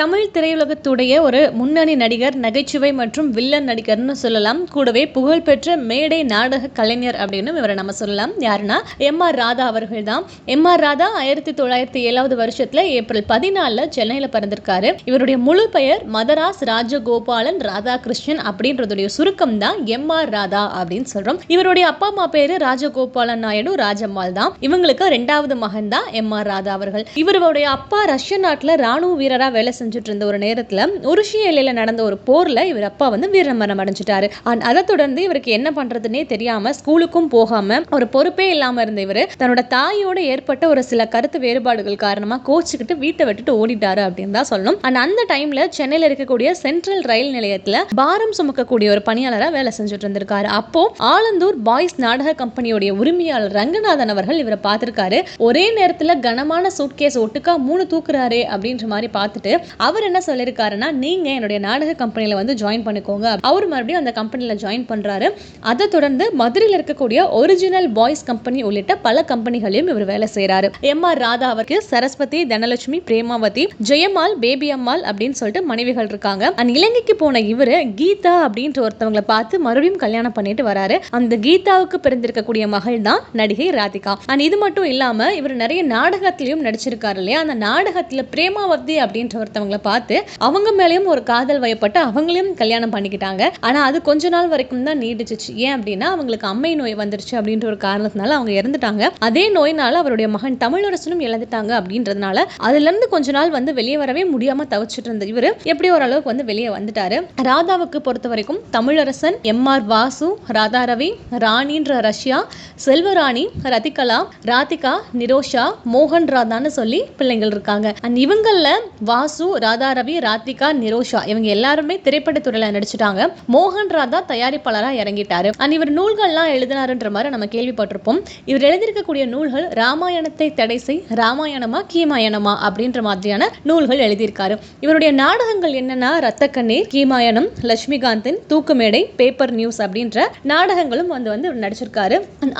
தமிழ் திரையுலகத்துடைய ஒரு முன்னணி நடிகர் நகைச்சுவை மற்றும் வில்லன் நடிகர்னு சொல்லலாம். கூடவே புகழ்பெற்ற மேடை நாடக கலைஞர் அப்படின்னு இவரை நம்ம சொல்லலாம். யாருன்னா எம் ஆர் ராதா அவர்கள் தான். எம் ஆர் ராதா ஆயிரத்தி தொள்ளாயிரத்தி ஏழாவது வருஷத்துல ஏப்ரல் பதினாலில் சென்னையில் பிறந்திருக்காரு. இவருடைய முழு பெயர் மதராஸ் ராஜகோபாலன் ராதாகிருஷ்ணன் அப்படின்றதுடைய சுருக்கம் தான் எம் ஆர் ராதா அப்படின்னு சொல்றோம். இவருடைய அப்பா அம்மா பேரு ராஜகோபாலன் நாயுடு ராஜம்மாள் தான். இவங்களுக்கு ரெண்டாவது மகன் தான் எம் ஆர் ராதா அவர்கள். இவருடைய அப்பா ரஷ்ய நாட்டில் ராணுவ வீரரா வேலை செஞ்சுட்டு இருந்த ஒரு நேரத்தில் உருஷிய எல்லையில் நடந்த ஒரு போரில் இவர் அப்பா வந்து வீரமரணம் அடைஞ்சிட்டாரு. அண்ட் அதை தொடர்ந்து இவருக்கு என்ன பண்ணுறதுன்னே தெரியாமல் ஸ்கூலுக்கும் போகாமல் ஒரு பொறுப்பே இல்லாமல் இருந்த இவர் தன்னோட தாயோட ஏற்பட்ட ஒரு சில கருத்து வேறுபாடுகள் காரணமாக கோச்சிக்கிட்டு வீட்டை விட்டுட்டு ஓடிட்டாரு அப்படின்னு தான் சொல்லணும். அண்ட் அந்த டைமில் சென்னையில் இருக்கக்கூடிய சென்ட்ரல் ரயில் நிலையத்தில் பாரம் சுமக்கக்கூடிய ஒரு பணியாளராக வேலை செஞ்சுட்டு இருந்திருக்காரு. அப்போ ஆலந்தூர் பாய்ஸ் நாடக கம்பெனியுடைய உரிமையாளர் ரங்கநாதன் அவர்கள் இவரை பார்த்துருக்காரு. ஒரே நேரத்தில் கனமான சூட்கேஸ் ஒட்டுக்கா மூணு தூக்குறாரு அப்படின்ற மாதிரி பார்த்துட்டு அவர் என்ன சொல்லியிருக்காருன்னா நீங்கள் என்னுடைய நாடக கம்பெனியில் வந்து ஜாயின் பண்ணிக்கோங்க. அவர் மறுபடியும் அந்த கம்பெனியில் ஜாயின் பண்றாரு. அதை தொடர்ந்து மதுரையில் இருக்கக்கூடிய ஒரிஜினல் பாய்ஸ் கம்பெனி உள்ளிட்ட பல கம்பெனிகளையும் இவர் வேலை செய்கிறாரு எம் ஆர் ராதா அவருக்கு சரஸ்வதி தனலட்சுமி பிரேமாவதி ஜெயமால் பேபி அம்மாள் அப்படின்னு சொல்லிட்டு மனைவிகள் இருக்காங்க. அண்ட் இலங்கைக்கு போன இவரு கீதா அப்படின்ற ஒருத்தவங்களை பார்த்து மறுபடியும் கல்யாணம் பண்ணிட்டு வராரு. அந்த கீதாவுக்கு பிறந்திருக்கக்கூடிய மகள் தான் நடிகை ராதிகா. அண்ட் இது மட்டும் இல்லாமல் இவர் நிறைய நாடகத்திலையும் நடிச்சிருக்காரு இல்லையா? அந்த நாடகத்தில் பிரேமாவதி அப்படின்ற ஒருத்தவங்க ஒருத்தவங்களை பார்த்து அவங்க மேலேயும் ஒரு காதல் வயப்பட்டு அவங்களையும் கல்யாணம் பண்ணிக்கிட்டாங்க. ஆனா அது கொஞ்ச நாள் வரைக்கும் தான் நீடிச்சிச்சு. ஏன் அப்படின்னா அவங்களுக்கு அம்மை நோய் வந்துருச்சு அப்படின்ற ஒரு காரணத்தினால அவங்க இறந்துட்டாங்க. அதே நோயினால அவருடைய மகன் தமிழரசனும் இழந்துட்டாங்க அப்படின்றதுனால அதுல இருந்து கொஞ்ச நாள் வந்து வெளியே வரவே முடியாமல் தவிச்சிட்டு இருந்த இவரு எப்படி ஓரளவுக்கு வந்து வெளியே வந்துட்டாரு. ராதாவுக்கு பொறுத்த வரைக்கும் தமிழரசன் எம் ஆர் வாசு ராதா ரவி ராணின்ற ரஷ்யா செல்வராணி ரதிகலா ராதிகா நிரோஷா மோகன் ராதான்னு சொல்லி பிள்ளைங்கள் இருக்காங்க. அண்ட் இவங்கள வாசு ராதா ரவி ராத்திகா நிரோஷா இவங்க எல்லாருமே திரைப்படத்துறையில நடிச்சிட்டாங்க. மோகன் ராதா தயாரிப்பாளராக இறங்கிட்டாரு. அண்ட் இவர் நூல்கள்லாம் எழுதினாருன்ற மாதிரி நம்ம கேள்விப்பட்டிருப்போம். இவர் எழுதியிருக்கக்கூடிய நூல்கள் ராமாயணத்தை தடை செய் ராமாயணமா கீமாயணமா அப்படின்ற மாதிரியான நூல்கள் எழுதியிருக்காரு. இவருடைய நாடகங்கள் என்னன்னா ரத்தக்கண்ணீர் கீமாயணம் லட்சுமிகாந்தின் தூக்குமேடை பேப்பர் நியூஸ் அப்படின்ற நாடகங்களும் வந்து வந்து நடிச்சிருக்காரு.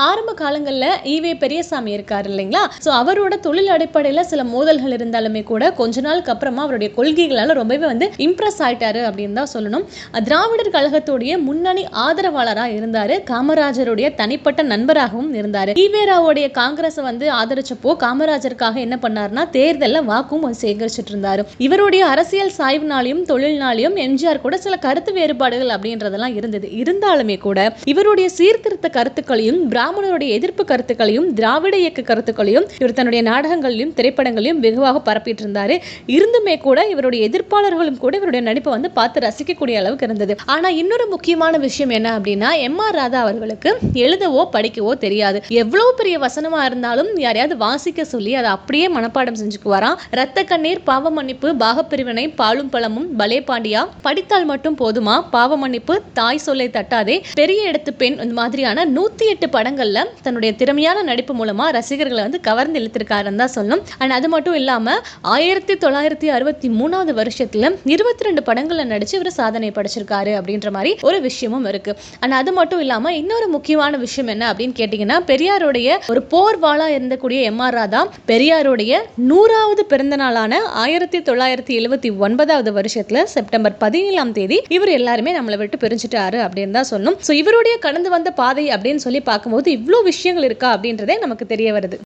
ஆரம்ப காலங்களில் ஈவே பெரியசாமி இருக்காரு இல்லைங்களா? ஸோ அவரோட தொழில் அடிப்படையில் சில மோதல்கள் இருந்தாலுமே கூட கொஞ்ச நாளுக்கு அப்புறமா அவர் அவருடைய கொள்கைகளால் ரொம்பவே வந்து இம்ப்ரெஸ் ஆயிட்டாரு அப்படின்னு தான் சொல்லணும். திராவிடர் கழகத்துடைய முன்னணி ஆதரவாளராக இருந்தார். காமராஜருடைய தனிப்பட்ட நண்பராகவும் இருந்தார். ஈவேராவுடைய காங்கிரஸ் வந்து ஆதரிச்சப்போ காமராஜருக்காக என்ன பண்ணார்னா தேர்தலில் வாக்கும் சேகரிச்சுட்டு இருந்தார். இவருடைய அரசியல் சாய்வுனாலையும் தொழில்னாலையும் எம்ஜிஆர் கூட சில கருத்து வேறுபாடுகள் அப்படின்றதெல்லாம் இருந்தது. இருந்தாலுமே கூட இவருடைய சீர்திருத்த கருத்துக்களையும் பிராமணருடைய எதிர்ப்பு கருத்துக்களையும் திராவிட இயக்க கருத்துக்களையும் இவர் தன்னுடைய நாடகங்களிலும் திரைப்படங்களையும் வெகுவாக பரப்பிட்டு இருந்தாரு. இருந்துமே கூட கூட இவருடைய எதிர்ப்பாளர்களும் கூட இவருடைய நடிப்பை வந்து பார்த்து ரசிக்கக்கூடிய அளவுக்கு இருந்தது. ஆனா இன்னொரு முக்கியமான விஷயம் என்ன அப்படின்னா எம் ஆர் ராதா அவர்களுக்கு எழுதவோ படிக்கவோ தெரியாது. எவ்வளவு பெரிய வசனமா இருந்தாலும் யாரையாவது வாசிக்க சொல்லி அதை அப்படியே மனப்பாடம் செஞ்சுக்குவாராம். ரத்த கண்ணீர் பாவ மன்னிப்பு பாகப்பிரிவினை பாலும் பழமும் பலே பாண்டியா. படித்தால் மட்டும் போதுமா? பாவ மன்னிப்பு தாய் சொல்லை தட்டாதே. பெரிய இடத்து பெண் இந்த மாதிரியான நூத்தி எட்டு படங்கள்ல தன்னுடைய திறமையான நடிப்பு மூலமா ரசிகர்களை வந்து கவர்ந்து இழுத்திருக்காருன்னு தான் சொல்லணும். அண்ட் அது மட்டும் இல்லாம ஆயிரத்தி தொள்ளாயிரத்தி அறுபத்தி மூணாவது வருஷத்துல இருபத்தி ரெண்டு படங்கள்ல நடிச்சு இவர் சாதனை படைச்சிருக்காரு அப்படின்ற மாதிரி ஒரு விஷயமும் இருக்கு. அண்ட் அது மட்டும் இல்லாம இன்னொரு முக்கியமான விஷயம் என்ன அப்படின்னு கேட்டீங்கன்னா பெரியாருடைய ஒரு போர்வாளா இருந்தக்கூடிய எம் ஆர் ராதா பெரியாருடைய நூறாவது பிறந்த நாளான ஆயிரத்தி தொள்ளாயிரத்தி எழுவத்தி ஒன்பதாவது வருஷத்துல செப்டம்பர் பதினேழாம் தேதி இவர் எல்லாருமே நம்மளை விட்டு பிரிஞ்சுட்டாரு அப்படின்னு தான் சொல்லணும். ஸோ இவருடைய கடந்து வந்த பாதை அப்படின்னு சொல்லி பார்க்கும்போது இவ்வளோ விஷயங்கள் இருக்கா அப்படின்றதே நமக்கு தெரிய வருது.